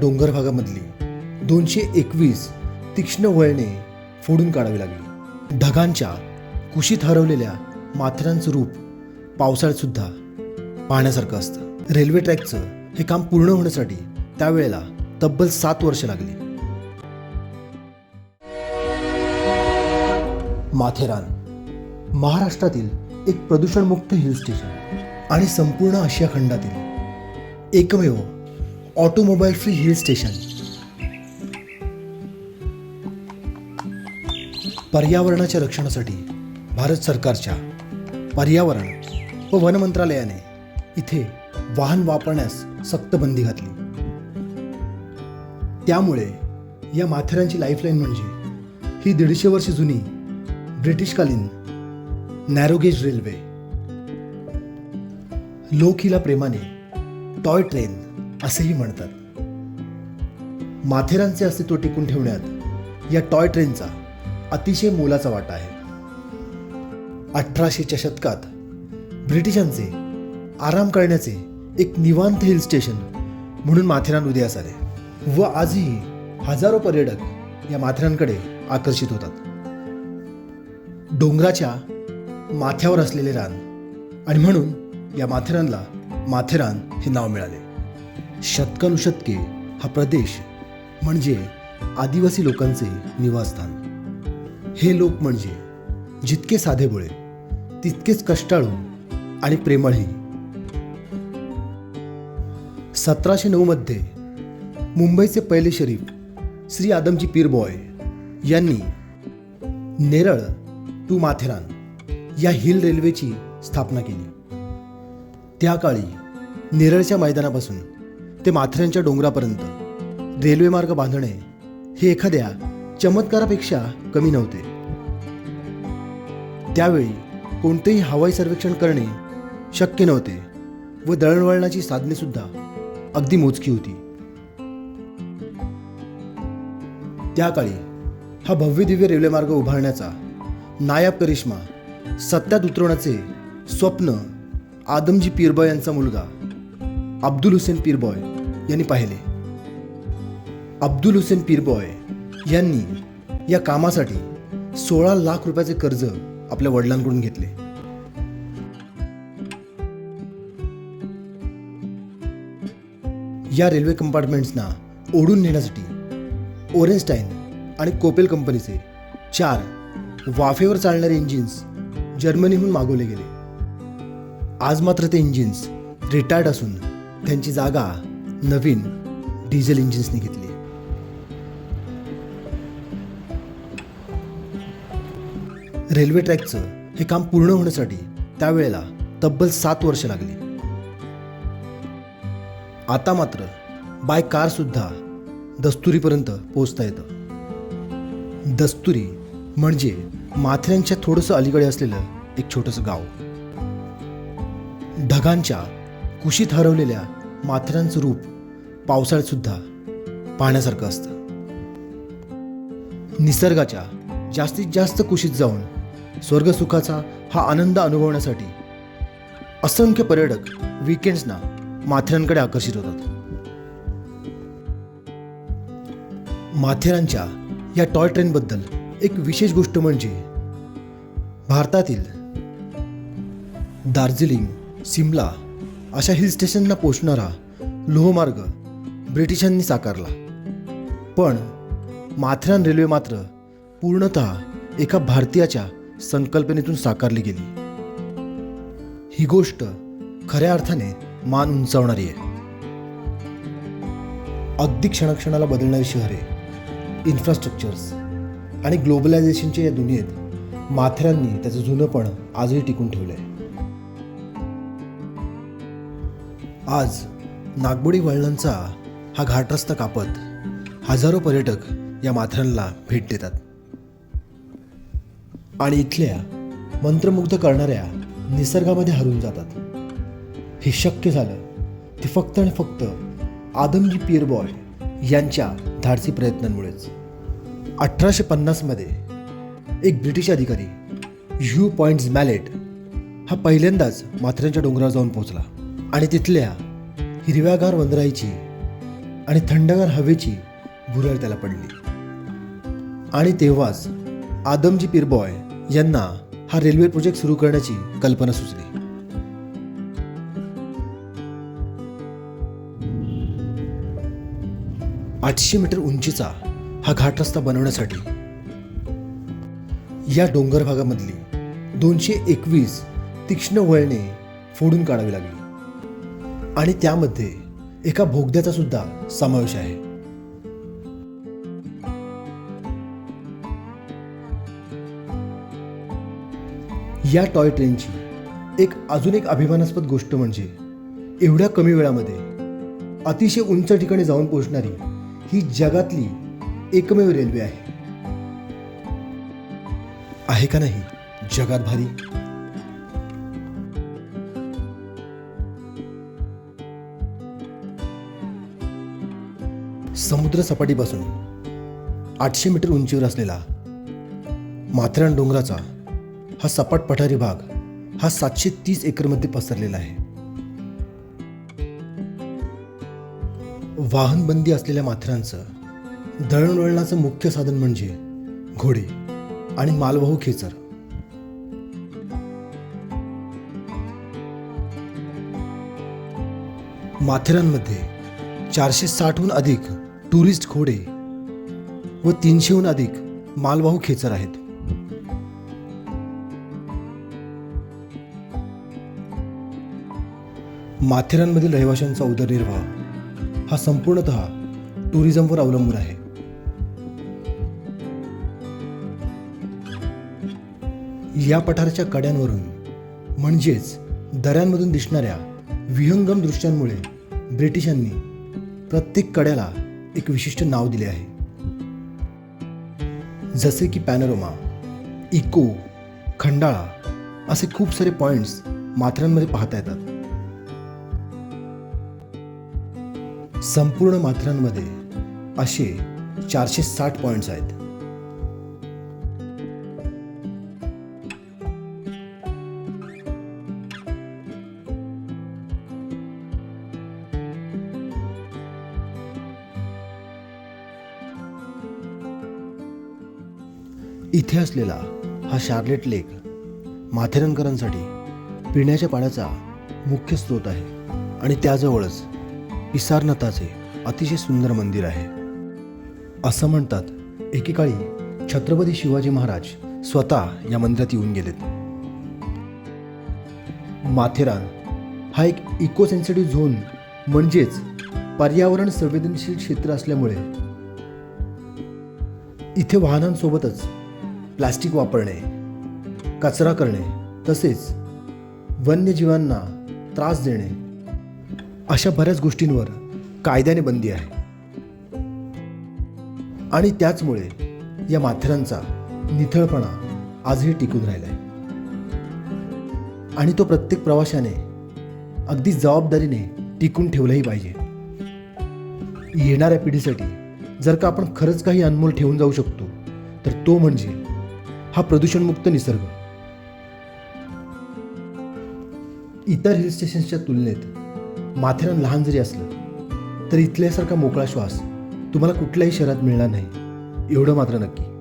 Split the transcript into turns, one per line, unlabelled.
डोंगर भागामधली दोनशे एकवीस तीक्ष्ण वळणे फोडून काढावी लागली. ढगांच्या कुशीत हरवलेल्या माथेरानचं रूप पावसाळ्यात सुद्धा पाहण्यासारखं असतं. रेल्वे ट्रॅकचं हे काम पूर्ण होण्यासाठी त्यावेळेला तब्बल सात वर्ष लागली. माथेरान महाराष्ट्रातील एक प्रदूषणमुक्त हिल स्टेशन आणि संपूर्ण आशिया खंडातील एकमेव ऑटोमोबाईल फ्री हिल स्टेशन. पर्यावरणाच्या रक्षणासाठी भारत सरकारच्या पर्यावरण व वन मंत्रालयाने इथे वाहन वापरण्यास सक्त बंदी घातली. त्यामुळे या माथेरांची लाईफलाईन म्हणजे ही दीडशे वर्ष जुनी ब्रिटिशकालीन नॅरोगेज रेल्वे लोक हिला प्रेमाने टॉय ट्रेन असेही म्हणतात. माथेरानचे अस्तित्व टिकून ठेवण्यात या टॉय ट्रेनचा अतिशय मोलाचा वाटा आहे. अठराशेच्या शतकात ब्रिटिशांचे आराम करण्याचे एक निवांत हिल स्टेशन म्हणून माथेरान उदयास आले व आजही हजारो पर्यटक या माथेरानकडे आकर्षित होतात. डोंगराच्या माथ्यावर असलेले रान आणि म्हणून या माथेरानला माथेरान हे नाव मिळाले. शतकानुशतके हा प्रदेश म्हणजे आदिवासी लोकांचे निवासस्थान. हे लोक म्हणजे जितके साधेभोळे तितकेच कष्टाळू आणि प्रेमळही. सतराशे नऊमध्ये मुंबईचे पहिले शरीफ श्री आदमजी पीरबॉय यांनी नेरळ टू माथेरान या हिल रेल्वेची स्थापना केली. त्या काळी नेरळच्या मैदानापासून ते माथऱ्यांच्या डोंगरापर्यंत. रेल्वे मार्ग बांधणे हे एखाद्या चमत्कारापेक्षा कमी नव्हते. त्यावेळी कोणतेही हवाई सर्वेक्षण करणे शक्य नव्हते व दळणवळणाची साधने सुद्धा अगदी मोजकी होती. त्या काळी हा भव्य दिव्य रेल्वे मार्ग उभारण्याचा नायाब करिश्मा सत्यात उतरवण्याचे स्वप्न आदमजी पीरबॉय यांचा मुलगा अब्दुल हुसेन पीरबॉय यांनी पाहिले. अब्दुल हुसेन पीरबॉय यांनी या कामासाठी सोळा लाख रुपयाचे कर्ज आपल्या वडिलांकडून घेतले. या रेल्वे कंपार्टमेंट्सना ओढून नेण्यासाठी ओरेन्स्टाईन आणि कोपेल कंपनीचे चार वाफेवर चालणारे इंजिन्स जर्मनीहून मागवले गेले. आज मात्र ते इंजिन्स रिटायर्ड असून त्यांची जागा नवीन डिझेल इंजिन्सनी घेतली. रेल्वे ट्रॅकचं हे काम पूर्ण होण्यासाठी त्यावेळेला तब्बल सात वर्ष लागली. आता मात्र बाय कार सुद्धा दस्तुरीपर्यंत पोहोचता येतं. दस्तुरी म्हणजे माथऱ्यांच्या थोडंसं अलीकडे असलेलं एक छोटंसं गाव. ढगांच्या कुशीत हरवलेल्या माथेरानचं रूप पावसाळ्यात सुद्धा पाहण्यासारखं असतं. निसर्गाच्या जास्तीत जास्त कुशीत जाऊन स्वर्गसुखाचा हा आनंद अनुभवण्यासाठी असंख्य पर्यटक विकेंड्सना माथेरानकडे आकर्षित होतात. माथेरानच्या या टॉय ट्रेनबद्दल एक विशेष गोष्ट म्हणजे भारतातील दार्जिलिंग सिमला अशा हिल स्टेशनला पोचणारा लोहमार्ग ब्रिटिशांनी साकारला. पण माथेरान रेल्वे मात्र पूर्णत एका भारतीयाच्या संकल्पनेतून साकारली गेली. ही गोष्ट खऱ्या अर्थाने मान उंचावणारी आहे. अगदी क्षणाक्षणाला बदलणारी शहरे इन्फ्रास्ट्रक्चर्स आणि ग्लोबलायझेशनच्या या दुनियेत माथेरांनी त्याचं जुनंपण आजही टिकून ठेवलं आहे आज नागबोडी वळणांचा हा घाट रस्ता कापत हजारो पर्यटक या माथ्यांना भेट देतात. आणि इथल्या मंत्रमुग्ध करणाऱ्या निसर्गामध्ये हरून जातात. हे शक्य झालं ते फक्त आणि फक्त आदमजी पीरबॉय यांच्या धाडसी प्रयत्नांमुळेच. अठराशे पन्नासमध्ये एक ब्रिटिश अधिकारी ह्यू पॉइंट्स मॅलेट हा पहिल्यांदाच माथेरानच्या डोंगरावर जाऊन पोहोचला. आणि तिथल्या हिरव्यागार वंदराईची आणि थंडगार हवेची भुरळ त्याला पडली. आणि तेव्हाच आदमजी पिरबॉय यांना हा रेल्वे प्रोजेक्ट सुरू करण्याची कल्पना सुचली. आठशे मीटर उंचीचा हा घाट रस्ता बनवण्यासाठी या डोंगर भागामधली दोनशे एकवीस तीक्ष्ण वळणे फोडून काढावी लागली. आणि त्यामध्ये एका भोगद्याचा सुद्धा समावेश आहे. या टॉय ट्रेनची एक अजून एक अभिमानास्पद गोष्ट म्हणजे एवढ्या कमी वेळामध्ये अतिशय उंच ठिकाणी जाऊन पोहोचणारी ही जगातली एकमेव रेल्वे आहे. आहे का नाही जगात भारी? समुद्र सपाटीपासून आठशे मीटर उंचीवर असलेला माथेरान डोंगराचा हा सपाट पठारी भाग हा सातशे तीस एकरमध्ये पसरलेला आहे. वाहनबंदी असलेल्या माथेरानचं दळणवळणाचं मुख्य साधन म्हणजे घोडे आणि मालवाहू खेचर. माथेरानमध्ये चारशे साठहून अधिक टुरिस्ट घोडे व तीनशेहून अधिक मालवाहू खेचर आहेत. माथेरानमधील रहिवाशांचा उदरनिर्वाह हा संपूर्णतः टुरिझमवर अवलंबून आहे. या पठाराच्या कड्यांवरून म्हणजेच दऱ्यांमधून दिसणाऱ्या विहंगम दृश्यांमुळे ब्रिटिशांनी प्रत्येक कड्याला एक विशिष्ट नाव दिले आहे. जसे की पॅनोरोमा इको खंडाळा असे खूप सारे पॉइंट्स मात्रांमध्ये पाहता येतात. संपूर्ण मात्रांमध्ये असे चारशे साठ पॉइंट्स आहेत. इथे असलेला हा शार्लेट लेक माथेरानकरांसाठी पिण्याच्या पाण्याचा मुख्य स्रोत आहे आणि त्याजवळच पिसारनाथाचे अतिशय सुंदर मंदिर आहे. असं म्हणतात एकेकाळी छत्रपती शिवाजी महाराज स्वतः या मंदिरात येऊन गेलेत. माथेरान हा एक इको सेन्सिटिव्ह झोन म्हणजेच पर्यावरण संवेदनशील क्षेत्र असल्यामुळे इथे वाहनांसोबतच प्लास्टिक वापरणे कचरा करणे तसेच वन्यजीवांना त्रास देणे अशा बऱ्याच गोष्टींवर कायद्याने बंदी आहे. आणि त्याचमुळे या माथेरांचा निथळपणा आजही टिकून राहिला आहे आणि तो प्रत्येक प्रवाशाने अगदी जबाबदारीने टिकून ठेवलाही पाहिजे. येणाऱ्या पिढीसाठी जर का आपण खरंच काही अनमोल ठेवून जाऊ शकतो तर तो म्हणजे हा प्रदूषणमुक्त निसर्ग. इतर हिल स्टेशन्सच्या तुलनेत माथेरान लहान जरी असलं तर इथल्यासारखा मोकळा श्वास तुम्हाला कुठल्याही शहरात मिळणार नाही. एवढं मात्र नक्की.